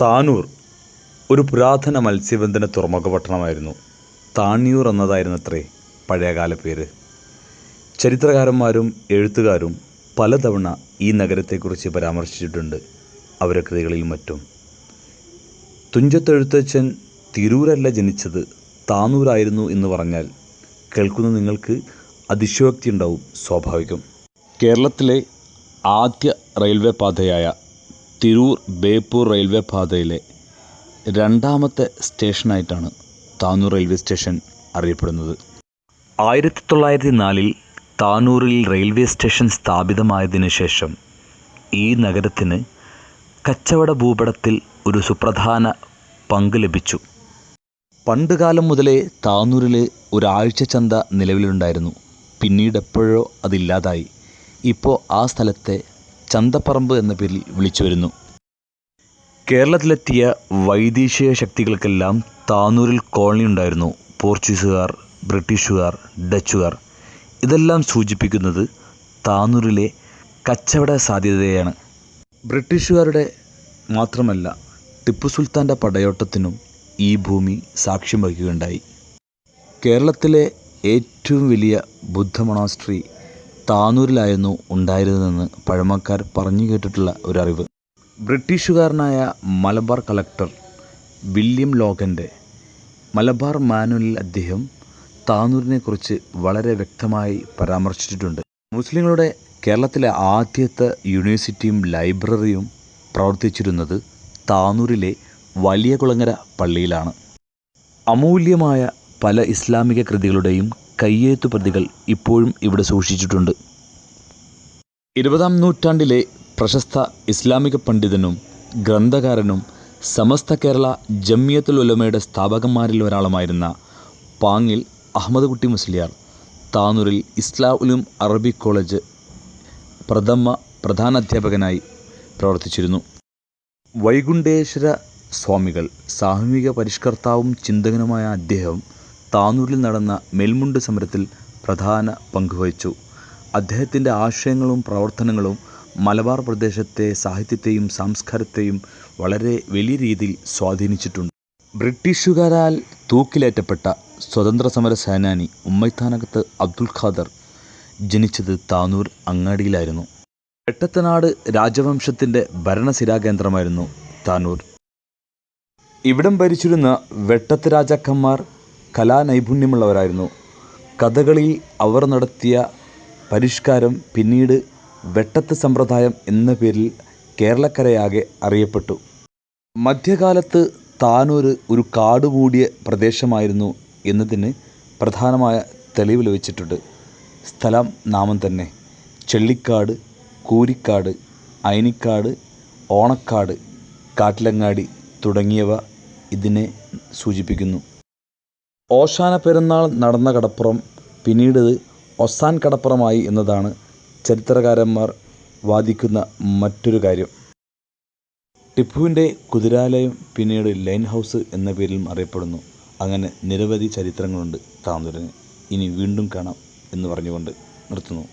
താനൂർ ഒരു പുരാതന മത്സ്യബന്ധന തുറമുഖ പട്ടണമായിരുന്നു താണിയൂർ എന്നതായിരുന്നു അത്രേ പഴയകാല പേര്. ചരിത്രകാരന്മാരും എഴുത്തുകാരും പലതവണ ഈ നഗരത്തെക്കുറിച്ച് പരാമർശിച്ചിട്ടുണ്ട് അവരുടെ കൃതികളിൽ മറ്റും. തുഞ്ചത്തെഴുത്തച്ഛൻ തിരൂരല്ല ജനിച്ചത് താനൂരായിരുന്നു എന്ന് പറഞ്ഞാൽ കേൾക്കുന്ന നിങ്ങൾക്ക് അതിശയോക്തി ഉണ്ടാവും സ്വാഭാവികം. കേരളത്തിലെ ആദ്യ റെയിൽവേ പാതയായ തിരൂർ ബേപ്പൂർ റെയിൽവേ പാതയിലെ രണ്ടാമത്തെ സ്റ്റേഷനായിട്ടാണ് താനൂർ റെയിൽവേ സ്റ്റേഷൻ അറിയപ്പെടുന്നത്. ആയിരത്തി തൊള്ളായിരത്തി നാലിൽ താനൂറിൽ റെയിൽവേ സ്റ്റേഷൻ സ്ഥാപിതമായതിനു ശേഷം ഈ നഗരത്തിന് കച്ചവട ഭൂപടത്തിൽ ഒരു സുപ്രധാന പങ്ക് ലഭിച്ചു. പണ്ടുകാലം മുതലേ താനൂരിൽ ഒരാഴ്ച ചന്ത നിലവിലുണ്ടായിരുന്നു. പിന്നീട് എപ്പോഴോ അതില്ലാതായി. ഇപ്പോൾ ആ സ്ഥലത്തെ ചന്തപ്പറമ്പ് എന്ന പേരിൽ വിളിച്ചു വരുന്നു. കേരളത്തിലെത്തിയ വൈദേശിക ശക്തികൾക്കെല്ലാം താനൂരിൽ കോളനി ഉണ്ടായിരുന്നു. പോർച്ചുഗീസുകാർ ബ്രിട്ടീഷുകാർ ഡച്ചുകാർ. ഇതെല്ലാം സൂചിപ്പിക്കുന്നത് താനൂരിലെ കച്ചവട സാധ്യതയാണ്. ബ്രിട്ടീഷുകാരുടെ മാത്രമല്ല ടിപ്പു സുൽത്താന്റെ പടയോട്ടത്തിനും ഈ ഭൂമി സാക്ഷ്യം വഹിക്കുകയുണ്ടായി. കേരളത്തിലെ ഏറ്റവും വലിയ ബുദ്ധ മൊണാസ്ട്രി താനൂരിലായിരുന്നു ഉണ്ടായിരുന്നതെന്ന് പഴമക്കാർ പറഞ്ഞു കേട്ടിട്ടുള്ള ഒരറിവ്. ബ്രിട്ടീഷുകാരനായ മലബാർ കളക്ടർ വില്യം ലോഗന്റെ മലബാർ മാനുവലിൽ അദ്ദേഹം താനൂരിനെക്കുറിച്ച് വളരെ വ്യക്തമായി പരാമർശിച്ചിട്ടുണ്ട്. മുസ്ലിങ്ങളുടെ കേരളത്തിലെ ആദ്യത്തെ യൂണിവേഴ്സിറ്റിയും ലൈബ്രറിയും പ്രവർത്തിച്ചിരുന്നത് താനൂരിലെ വലിയ കുളങ്ങര പള്ളിയിലാണ്. അമൂല്യമായ പല ഇസ്ലാമിക കൃതികളുടെയും കയ്യെഴുത്തു പ്രതികൾ ഇപ്പോഴും ഇവിടെ സൂക്ഷിച്ചിട്ടുണ്ട്. ഇരുപതാം നൂറ്റാണ്ടിലെ പ്രശസ്ത ഇസ്ലാമിക പണ്ഡിതനും ഗ്രന്ഥകാരനും സമസ്ത കേരള ജമ്മിയത്തുൽ ഉലമയുടെ സ്ഥാപകന്മാരിൽ ഒരാളുമായിരുന്ന പാങ്ങിൽ അഹമ്മദ് കുട്ടി മുസ്ലിയാർ താനൂരിൽ ഇസ്ലാമുലും അറബി കോളേജ് പ്രഥമ പ്രധാന അധ്യാപകനായി പ്രവർത്തിച്ചിരുന്നു. വൈകുണ്ഠേശ്വര സ്വാമികൾ സാമൂഹിക പരിഷ്കർത്താവും ചിന്തകനുമായ അദ്ദേഹം താനൂരിൽ നടന്ന മെൽമുണ്ട് സമരത്തിൽ പ്രധാന പങ്കുവഹിച്ചു അദ്ദേഹത്തിന്റെ ആശയങ്ങളും പ്രവർത്തനങ്ങളും മലബാർ പ്രദേശത്തെ സാഹിത്യത്തെയും സംസ്കാരത്തെയും വളരെ വലിയ രീതിയിൽ സ്വാധീനിച്ചിട്ടുണ്ട്. ബ്രിട്ടീഷുകാരാൽ തൂക്കിലേറ്റപ്പെട്ട സ്വതന്ത്ര സമര സേനാനി ഉമ്മൈത്താനകത്ത് അബ്ദുൽ ഖാദർ ജനിച്ചത് താനൂർ അങ്ങാടിയിലായിരുന്നു. വെട്ടത്തനാട് രാജവംശത്തിന്റെ ഭരണസിരാകേന്ദ്രമായിരുന്നു താനൂർ. ഇവിടം ഭരിച്ചിരുന്ന വെട്ടത്ത് രാജാക്കന്മാർ കലാനൈപുണ്യമുള്ളവരായിരുന്നു. കഥകളിയിൽ അവർ നടത്തിയ പരിഷ്കാരം പിന്നീട് വെട്ടത്ത് സമ്പ്രദായം എന്ന പേരിൽ കേരളക്കരയാകെ അറിയപ്പെട്ടു. മധ്യകാലത്ത് താനൂർ ഒരു കാട് മൂടിയ പ്രദേശമായിരുന്നു എന്നതിന് പ്രധാനമായ തെളിവ് ലഭിച്ചിട്ടുണ്ട്. സ്ഥലം നാമം തന്നെ. ചെള്ളിക്കാട് കൂരിക്കാട് അയനിക്കാട് ഓണക്കാട് കാട്ടിലങ്ങാടി തുടങ്ങിയവ ഇതിനെ സൂചിപ്പിക്കുന്നു. ഓശാന പെരുന്നാൾ നടന്ന കടപ്പുറം പിന്നീട് ഒസാൻ കടപ്പുറമായി എന്നതാണ് ചരിത്രകാരന്മാർ വാദിക്കുന്ന മറ്റൊരു കാര്യം. ടിപ്പുവിന്റെ കുതിരാലയം പിന്നീട് ലൈൻ ഹൗസ് എന്ന പേരിലും അറിയപ്പെടുന്നു. അങ്ങനെ നിരവധി ചരിത്രങ്ങളുണ്ട് താനൂരിന് ഇനി വീണ്ടും കാണാം എന്ന് പറഞ്ഞുകൊണ്ട് നിർത്തുന്നു.